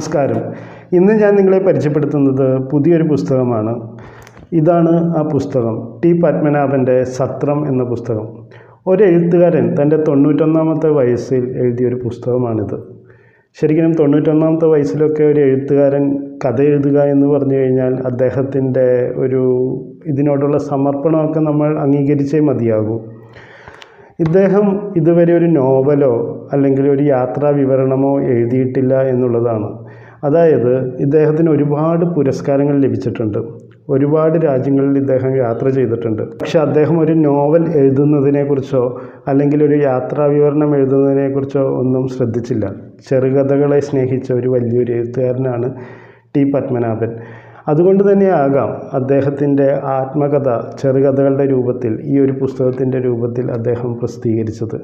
നമസ്കാരം. ഇന്ന് ഞാൻ നിങ്ങളെ പരിചയപ്പെടുത്തുന്നത് പുതിയൊരു പുസ്തകമാണ്. ഇതാണ് ആ പുസ്തകം. ടി പത്മനാഭന്റെ സത്രം എന്ന പുസ്തകം. ഒരു എഴുത്തുകാരൻ തന്റെ തൊണ്ണൂറ്റൊന്നാമത്തെ വയസ്സിൽ എഴുതിയൊരു പുസ്തകമാണിത്. ശരിക്കും തൊണ്ണൂറ്റൊന്നാമത്തെ വയസ്സിലൊക്കെ ഒരു എഴുത്തുകാരൻ കഥ എഴുതുക എന്ന് പറഞ്ഞു കഴിഞ്ഞാൽ അദ്ദേഹത്തിന്റെ ഒരു ഇതിനോടുള്ള സമർപ്പണമൊക്കെ നമ്മൾ അംഗീകരിച്ചേ മതിയാകൂ. ഇദ്ദേഹം ഇതുവരെ ഒരു നോവലോ അല്ലെങ്കിൽ ഒരു യാത്രാ വിവരണമോ എഴുതിയിട്ടില്ല എന്നുള്ളതാണ്. അതായത് ഇദ്ദേഹത്തിന് ഒരുപാട് പുരസ്കാരങ്ങൾ ലഭിച്ചിട്ടുണ്ട്. ഒരുപാട് രാജ്യങ്ങളിൽ ഇദ്ദേഹം യാത്ര ചെയ്തിട്ടുണ്ട്. പക്ഷെ അദ്ദേഹം ഒരു നോവൽ എഴുതുന്നതിനെക്കുറിച്ചോ അല്ലെങ്കിൽ ഒരു യാത്രാ വിവരണം എഴുതുന്നതിനെക്കുറിച്ചോ ഒന്നും ശ്രദ്ധിച്ചില്ല. ചെറുകഥകളെ സ്നേഹിച്ച ഒരു വലിയൊരു എഴുത്തുകാരനാണ് ടി പത്മനാഭൻ. അതുകൊണ്ട് തന്നെ ആകാം അദ്ദേഹത്തിന്റെ ആത്മകഥ ചെറുകഥകളുടെ രൂപത്തിൽ ഈ ഒരു പുസ്തകത്തിന്റെ രൂപത്തിൽ അദ്ദേഹം പ്രസിദ്ധീകരിച്ചത്.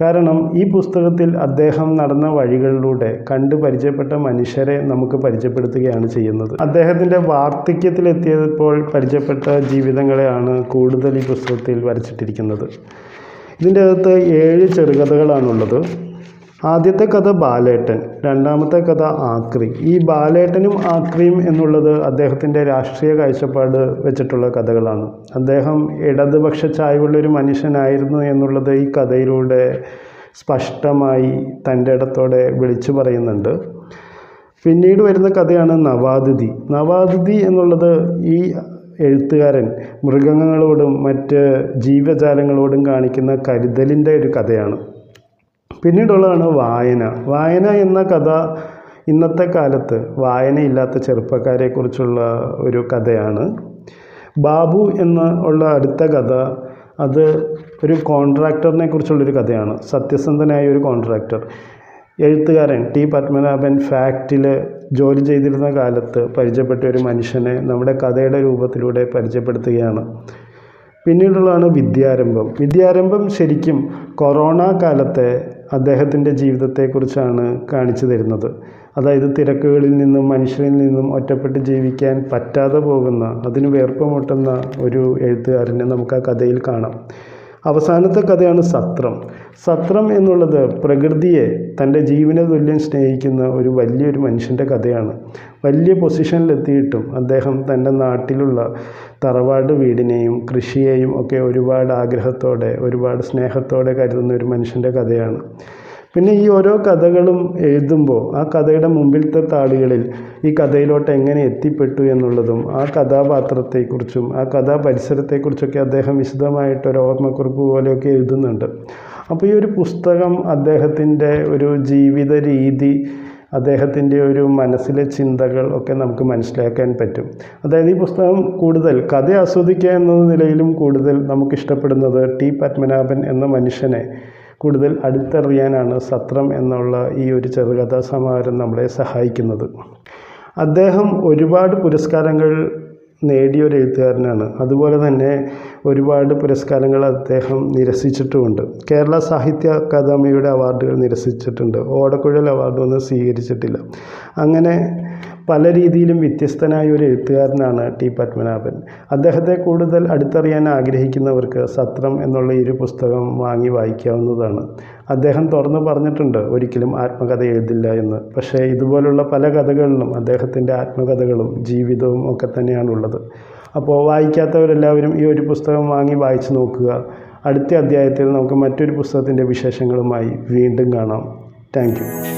കാരണം ഈ പുസ്തകത്തിൽ അദ്ദേഹം നടന്ന വഴികളിലൂടെ കണ്ടു പരിചയപ്പെട്ട മനുഷ്യരെ നമുക്ക് പരിചയപ്പെടുത്തുകയാണ് ചെയ്യുന്നത്. അദ്ദേഹത്തിന്റെ വാർദ്ധക്യത്തിലെത്തിയപ്പോൾ പരിചയപ്പെട്ട ജീവിതങ്ങളെയാണ് കൂടുതൽ ഈ പുസ്തകത്തിൽ വരച്ചിട്ടിരിക്കുന്നത്. ഇതിന്റെ അകത്ത് ഏഴ് ചെറുകഥകളാണുള്ളത്. ആദ്യത്തെ കഥ ബാലേട്ടൻ രണ്ടാമത്തെ കഥ ആക്രി. ഈ ബാലേട്ടനും ആക്രിയും എന്നുള്ളത് അദ്ദേഹത്തിന്റെ രാഷ്ട്രീയ കാഴ്ചപ്പാട് വെച്ചിട്ടുള്ള കഥകളാണ്. അദ്ദേഹം ഇടതുപക്ഷ ചായ്വുള്ളൊരു മനുഷ്യനായിരുന്നു എന്നുള്ളത് ഈ കഥയിലൂടെ സ്പഷ്ടമായി തന്റെ ഇടത്തോടെ വിളിച്ചു പറയുന്നുണ്ട്. പിന്നീട് വരുന്ന കഥയാണ് നവാദുതി. നവാദുതി എന്നുള്ളത് ഈ എഴുത്തുകാരൻ മൃഗങ്ങളോടും മറ്റ് ജീവജാലങ്ങളോടും കാണിക്കുന്ന കരുതലിന്റെ ഒരു കഥയാണ്. പിന്നീടുള്ളതാണ് വായന. വായന എന്ന കഥ ഇന്നത്തെ കാലത്ത് വായനയില്ലാത്ത ചെറുപ്പക്കാരെക്കുറിച്ചുള്ള ഒരു കഥയാണ്. ബാബു എന്ന ഉള്ള അടുത്ത കഥ അത് ഒരു കോൺട്രാക്ടറിനെ കുറിച്ചുള്ളൊരു കഥയാണ്. സത്യസന്ധനായ ഒരു കോൺട്രാക്ടർ. എഴുത്തുകാരൻ ടി പത്മനാഭൻ ഫാക്റ്റിൽ ജോലി ചെയ്തിരുന്ന കാലത്ത് പരിചയപ്പെട്ട ഒരു മനുഷ്യനെ നമ്മുടെ കഥയുടെ രൂപത്തിലൂടെ പരിചയപ്പെടുത്തുകയാണ്. പിന്നീടുള്ളതാണ് വിദ്യാരംഭം. വിദ്യാരംഭം ശരിക്കും കൊറോണ കാലത്തെ അദ്ദേഹത്തിന്റെ ജീവിതത്തെക്കുറിച്ചാണ് കാണിച്ചു തരുന്നത്. അതായത് തിരക്കുകളിൽ നിന്നും മനുഷ്യരിൽ നിന്നും ഒറ്റപ്പെട്ട് ജീവിക്കാൻ പറ്റാതെ പോകുന്ന അതിന് വേർപ്പുമുട്ടുന്ന ഒരു എഴുത്തുകാരനെ നമുക്ക് ആ കഥയിൽ കാണാം. അവസാനത്തെ കഥയാണ് സത്രം. സത്രം എന്നുള്ളത് പ്രകൃതിയെ തന്റെ ജീവന തുല്യം സ്നേഹിക്കുന്ന ഒരു വലിയൊരു മനുഷ്യന്റെ കഥയാണ്. വലിയ പൊസിഷനിലെത്തിയിട്ടും അദ്ദേഹം തന്റെ നാട്ടിലുള്ള തറവാട് വീടിനെയും കൃഷിയെയും ഒക്കെ ഒരുപാട് ആഗ്രഹത്തോടെ ഒരുപാട് സ്നേഹത്തോടെ കരുതുന്ന ഒരു മനുഷ്യന്റെ കഥയാണ്. പിന്നെ ഈ ഓരോ കഥകളും എഴുതുമ്പോൾ ആ കഥയുടെ മുമ്പിലത്തെ താളുകളിൽ ഈ കഥയിലോട്ട് എങ്ങനെ എത്തിപ്പെട്ടു എന്നുള്ളതും ആ കഥാപാത്രത്തെക്കുറിച്ചും ആ കഥാ പരിസരത്തെക്കുറിച്ചൊക്കെ അദ്ദേഹം വിശദമായിട്ട് ഒരു ഓർമ്മക്കുറിപ്പ് പോലെയൊക്കെ എഴുതുന്നുണ്ട്. അപ്പോൾ ഈ ഒരു പുസ്തകം അദ്ദേഹത്തിന്റെ ഒരു ജീവിത രീതി അദ്ദേഹത്തിന്റെ ഒരു മനസ്സിലെ ചിന്തകൾ ഒക്കെ നമുക്ക് മനസ്സിലാക്കാൻ പറ്റും. അതായത് ഈ പുസ്തകം കൂടുതൽ കഥ ആസ്വദിക്കുക എന്ന നിലയിലും കൂടുതൽ നമുക്കിഷ്ടപ്പെടുന്നത് ടി പത്മനാഭൻ എന്ന മനുഷ്യനെ കൂടുതൽ അടുത്തറിയാനാണ് സത്രം എന്നുള്ള ഈ ഒരു ചെറുകഥാ സമാഹാരം നമ്മളെ സഹായിക്കുന്നത്. അദ്ദേഹം ഒരുപാട് പുരസ്കാരങ്ങൾ നേടിയ ഒരു എഴുത്തുകാരനാണ്. അതുപോലെ തന്നെ ഒരുപാട് പുരസ്കാരങ്ങൾ അദ്ദേഹം നിരസിച്ചിട്ടുമുണ്ട്. കേരള സാഹിത്യ അക്കാദമിയുടെ അവാർഡുകൾ നിരസിച്ചിട്ടുണ്ട്. ഓടക്കുഴൽ അവാർഡൊന്നും സ്വീകരിച്ചിട്ടില്ല. അങ്ങനെ പല രീതിയിലും വ്യത്യസ്തനായ ഒരു എഴുത്തുകാരനാണ് ടി പത്മനാഭൻ. അദ്ദേഹത്തെ കൂടുതൽ അടുത്തറിയാൻ ആഗ്രഹിക്കുന്നവർക്ക് സത്രം എന്നുള്ള ഈ ഒരു പുസ്തകം വാങ്ങി വായിക്കാവുന്നതാണ്. അദ്ദേഹം തുറന്നു പറഞ്ഞിട്ടുണ്ട് ഒരിക്കലും ആത്മകഥ എഴുതില്ല എന്ന്. പക്ഷേ ഇതുപോലുള്ള പല കഥകളിലും അദ്ദേഹത്തിന്റെ ആത്മകഥകളും ജീവിതവും ഒക്കെ തന്നെയാണുള്ളത് അപ്പോൾ വായിക്കാത്തവരെല്ലാവരും ഈ ഒരു പുസ്തകം വാങ്ങി വായിച്ചു നോക്കുക. അടുത്ത അധ്യായത്തിൽ നമുക്ക് മറ്റൊരു പുസ്തകത്തിന്റെ വിശേഷങ്ങളുമായി വീണ്ടും കാണാം. താങ്ക്